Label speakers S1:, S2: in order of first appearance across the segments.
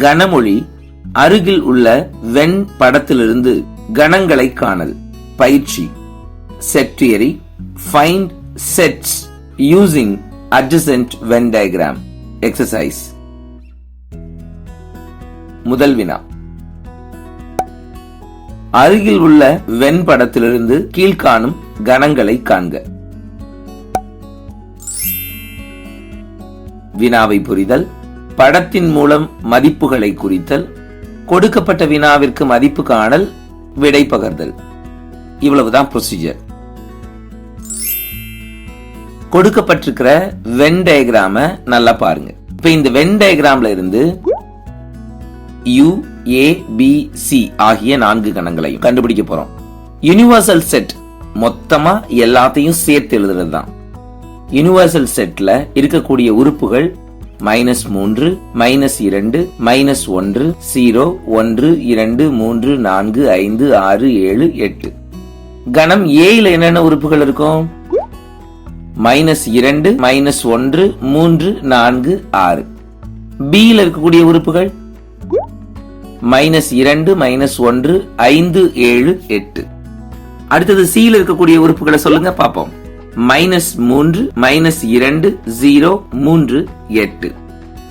S1: கனமொழி அருகில் உள்ள வெண் படத்திலிருந்து கணங்களை காணல். பயிற்சி. Set theory find sets using adjacent Venn diagram exercise முதல் வினா. அருகில் உள்ள வெண் படத்திலிருந்து கீழ்காணும் கணங்களை காண்க. வினாவை புரிதல். படத்தின் மூலம் மதிப்புகளை குறித்தல் கொடுக்கப்பட்ட வினாவிற்கு மதிப்பு காணல் விடை பகர்தல். இவ்வளவுதான் ப்ரொசீஜர் கொடுக்கப்பட்டிருக்கிற வென் டயக்ராம நல்லா பாருங்க. இப்ப இந்த வென் டயக்ராம்ல இருந்து யு ஏ பி சி ஆகிய நான்கு கணங்களையும் கண்டுபிடிக்க போறோம். யுனிவர்சல் செட் மொத்தமா எல்லாத்தையும் சேர்த்து எழுதுறது தான் யுனிவர்சல் செட்ல இருக்கக்கூடிய உறுப்புகள் மைனஸ் மூன்று மைனஸ் இரண்டு மைனஸ் ஒன்று ஜீரோ ஒன்று இரண்டு மூன்று நான்கு ஐந்து ஆறு ஏழு எட்டு. கணம் ஏயில என்னென்ன உறுப்புகள் இருக்கும்? மைனஸ் இரண்டு மைனஸ் ஒன்று மூன்று நான்கு ஆறு. பியில் இருக்கக்கூடிய உறுப்புகள்? மைனஸ் இரண்டு மைனஸ் ஒன்று ஐந்து ஏழு எட்டு. அடுத்தது சியில் இருக்கக்கூடிய உறுப்புகளை சொல்லுங்க பார்ப்போம். மைனஸ் மூன்று மைனஸ் இரண்டு ஜீரோ மூன்று எட்டு.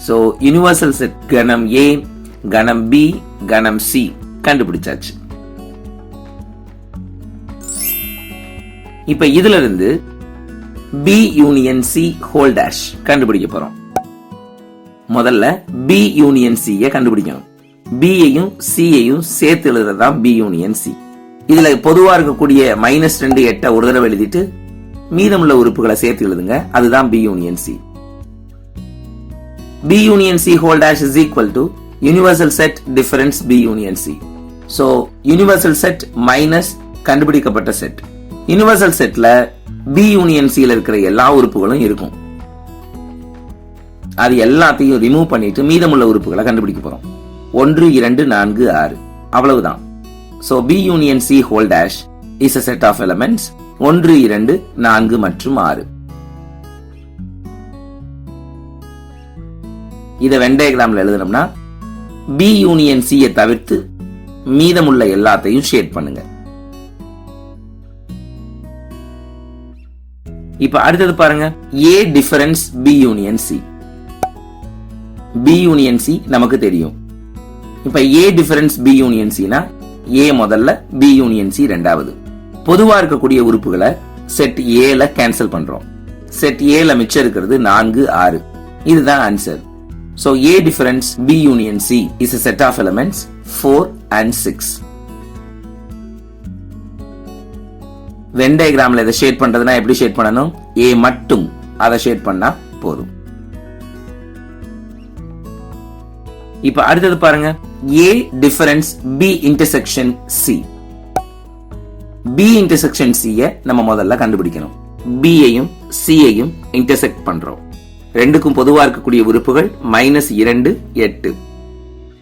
S1: சோ யுனிவர்சல் செட் கணம் ஏ கணம் பி கணம் சி கண்டுபிடிச்சாச்சு. இப்ப இதுல இருந்து B union C whole dash கண்டுபிடிக்க போறோம். முதல்ல பி யூனியன் சி கண்டுபிடிக்கணும். பியையும் சியையும் சேர்த்து எழுதுறது தான் பி யூனியன் சி இதுல பொதுவா இருக்கக்கூடிய மைனஸ் ரெண்டு எட்டை ஒரு தடவை எழுதிட்டு மீதமுள்ள உறுப்புகளை சேர்த்து எழுதுங்க. அதுதான் B union C B union C whole dash is equal to universal set difference B union C so universal set minus கண்டுபிடிக்கப்பட்ட செட் யூனிவர்சல் செட்ல பி யூனியன் சில இருக்கிற எல்லா உறுப்புகளும் இருக்கும். அது எல்லாத்தையும் ரிமூவ் பண்ணிட்டு மீதமுள்ள உறுப்புகளை கண்டுபிடிக்க போறோம். ஒன்று இரண்டு நான்கு ஆறு. அவ்வளவுதான். So B union C whole dash is a set of elements ஒன்று இரண்டு நான்கு மற்றும் ஆறு. இத வெண்டயகிராம்ல எழுதணும்னா பி யூனியன் சி தவிர்த்து மீதமுள்ள எல்லாத்தையும் ஷேட் பண்ணுங்க. இப்ப அடுத்தது பாருங்க A difference B union C B union C நமக்கு தெரியும். இப்ப ஏ டிஃபரன்ஸ் பி யூனியன் சினா ஏ முதல்ல பி யூனியன் சி ரெண்டாவது. பொதுவா இருக்கக்கூடிய உறுப்புகளை செட் ஏல கேன்சல் பண்றோம். செட் ஏல மிச்சம் இருக்கிறது நான்கு ஆறு. இதுதான் answer so A difference B union C is set of elements four and six Venn டயக்ராம்ல இதை ஷேட் பண்றதுனா எப்படி ஷேட் பண்ணணும்? ஏ மட்டும் அதை ஷேட் பண்ணா போதும். இப்ப அடுத்தது பாருங்க. A difference B intersection C B intersection சியை நம்ம முதல்ல கண்டுபிடிக்கணும். பியையும் சியையும் இன்டர்செக்ட் பண்றோம். ரெண்டுக்கும் பொதுவாக இருக்கக்கூடிய உறுப்புகள் மைனஸ் இரண்டு எட்டு.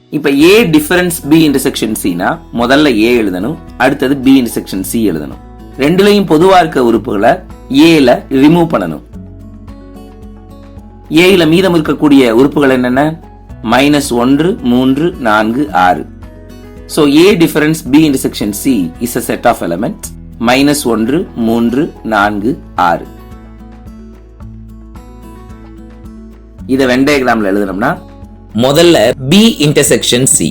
S1: இப்போ ஏ டிஃபரன்ஸ் பி இன்டர்செக்ஷன் சினா முதல்ல ஏ எழுதணும் அடுத்தது பி இன்டர்செக்ஷன் சி எழுதணும். ரெண்டுலையும் பொதுவாக இருக்க உறுப்புகளை ஏல ரிமூவ் பண்ணணும். ஏல மீதம் இருக்கக்கூடிய உறுப்புகள் என்னென்ன? மைனஸ் ஒன்று மூன்று நான்கு ஆறு. So A difference B intersection C is a set of elements minus ஒன்று மூன்று நான்கு ஆறு. இதை வெண்டயகிராம்ல எழுதணும்னா முதல்ல பி இன்டர்செக்ஷன் சி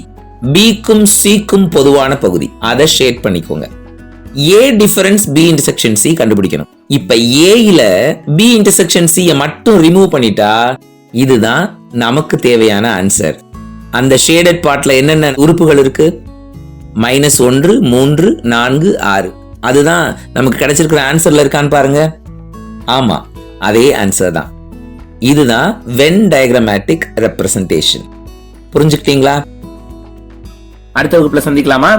S1: பிக்கும் சிக்கும் பொதுவான பகுதி. அதை ஷேட் பண்ணிக்கோங்க. A difference B intersection C கண்டுபிடிக்கணும். இப்ப ஏல பி இன்டர்செக்ஷன் சி மட்டும் ரிமூவ் பண்ணிட்டா இதுதான் நமக்கு தேவையான ஆன்சர் அந்த ஷேடட் பார்ட்ல என்னென்ன உறுப்புகள் இருக்கு? மைனஸ் ஒன்று மூன்று நான்கு ஆறு. அதுதான் நமக்கு கிடைச்சிருக்கிற ஆன்சர்ல இருக்கான்னு பாருங்க. ஆமா அதே ஆன்சர் தான். இதுதான் வென் டயக்ராமேட்டிக் ரெப்ரசன்டேஷன் புரிஞ்சுக்கிட்டீங்களா? அடுத்த வகுப்புல சந்திக்கலாமா?